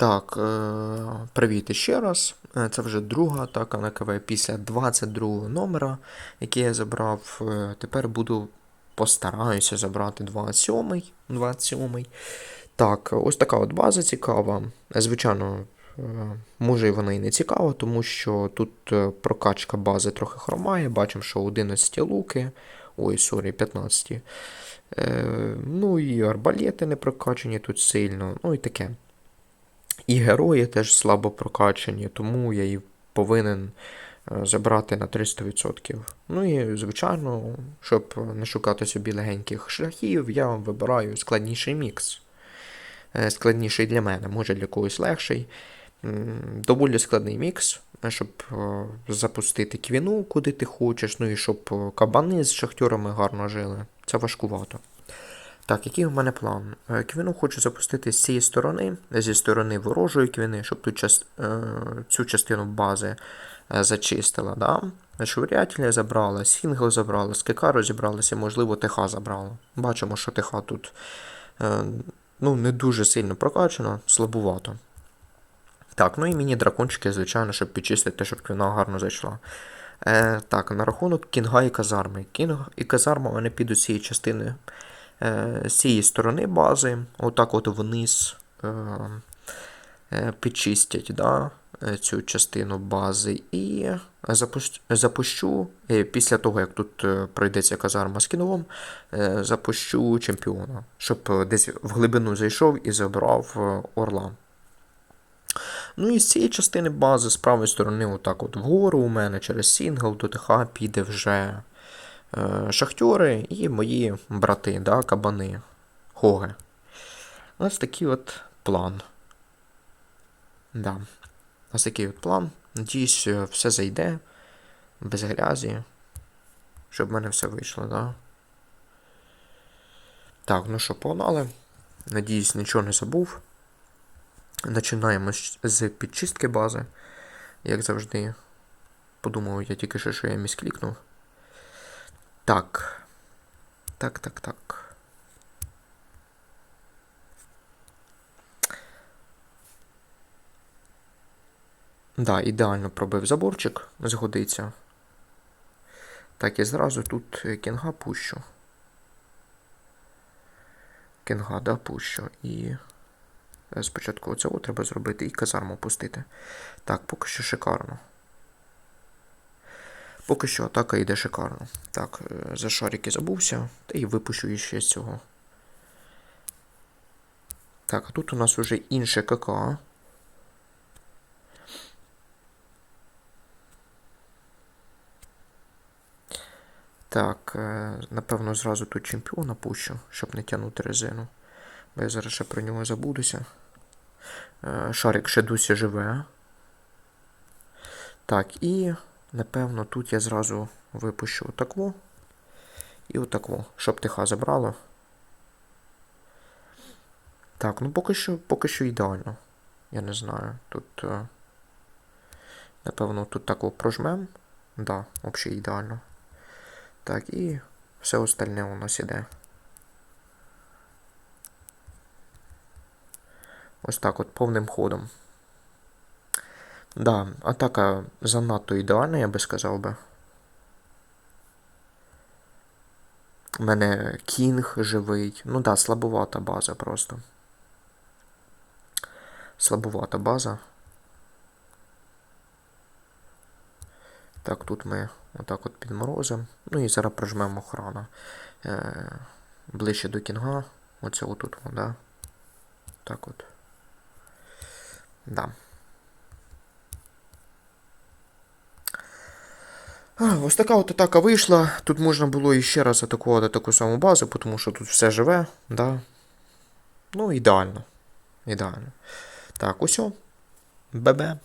Так, е, привіт ще раз. Е, Це вже друга атака на КВ після 22 номера, який я забрав. Е, Тепер буду постараюся забрати 27. 27. Так, ось така от база цікава. Звичайно, може вона і не цікава, тому що тут прокачка бази трохи хромає. Бачимо, що 11 луки. Ой, сорі, 15. Е, ну і арбалети не прокачані тут сильно. Ну і таке. І герої теж слабо прокачані, тому я її повинен е, забрати на 300%. Ну і, звичайно, щоб не шукати собі легеньких шляхів, я вибираю складніший мікс. Е, Складніший для мене, може для когось легший. Доволі складний мікс, щоб е, запустити квіну, куди ти хочеш, ну і щоб кабани з шахтюрами гарно жили. Це важкувато. Так, який у мене план? Е, Квіну хочу запустити з цієї сторони, зі сторони ворожої квіни, щоб ту час, е, цю частину бази е, зачистила. Да? Швирятеля забрала, сінгл забрала, скика розібралася, можливо, ТХ забрала. Бачимо, що ТХ тут ну, не дуже сильно прокачано, слабувато. Так, ну і міні дракончики, звичайно, щоб підчистити, щоб квіна гарно зайшла. Е, так, на рахунок кінга і казарми. Кінг і казарма вони підуть цієї частини з цієї сторони бази, отак от вниз е, е, підчистять да, е, цю частину бази. І запущ, запущу, е, після того, як тут е, пройдеться казарма з кіновом, е, запущу чемпіона, щоб е, десь в глибину зайшов і забрав е, орла. Ну і з цієї частини бази, з правої сторони, отак от вгору у мене через сінгл до ТХ піде вже е, шахтьори і мої брати, да, кабани, хоги. Ось такий от план. Да. Ось такий от план. Надіюсь, е, все зайде без грязі, щоб в мене все вийшло, да? Так, ну що, погнали. Надіюсь, нічого не забув. Починаємо з підчистки бази. Як завжди. Подумав я тільки що, що я міськлікнув. Так. Так, так, так. Да, ідеально пробив заборчик, згодиться. Так, і зразу тут е, кінга пущу. Кінга, да, пущу. І е, спочатку оцього треба зробити і казарму пустити. Так, поки що шикарно. Поки що атака йде шикарно. Так, е, за шарики забувся, та і випущу іще з цього. Так, а тут у нас уже інше КК. Так, е, напевно, зразу тут чемпіона пущу, щоб не тягнути резину. Бо я зараз ще про нього забудуся. Е, Шарик ще досі живе. Так, і напевно тут я зразу випущу отакво. І отакво, щоб тиха забрало. Так, ну поки що, поки що ідеально. Я не знаю. Тут. е, Напевно, тут тако прожмем. Да, взагалі ідеально. Так, і все остальне у нас іде. Ось так от повним ходом. Да, атака занадто ідеальна, я би сказав би. У мене кінг живий. Ну да, слабувата база просто. Слабувата база. Так, тут ми отак от підморозимо. Ну і зараз прожмемо охрана. Е, ближче до кінга. Оце отут, да? Так от. Да. Ось така от атака вийшла. Тут можна було іще раз атакувати таку саму базу, тому що тут все живе, да. Ну, ідеально. Ідеально. Так, усьо. Бебе.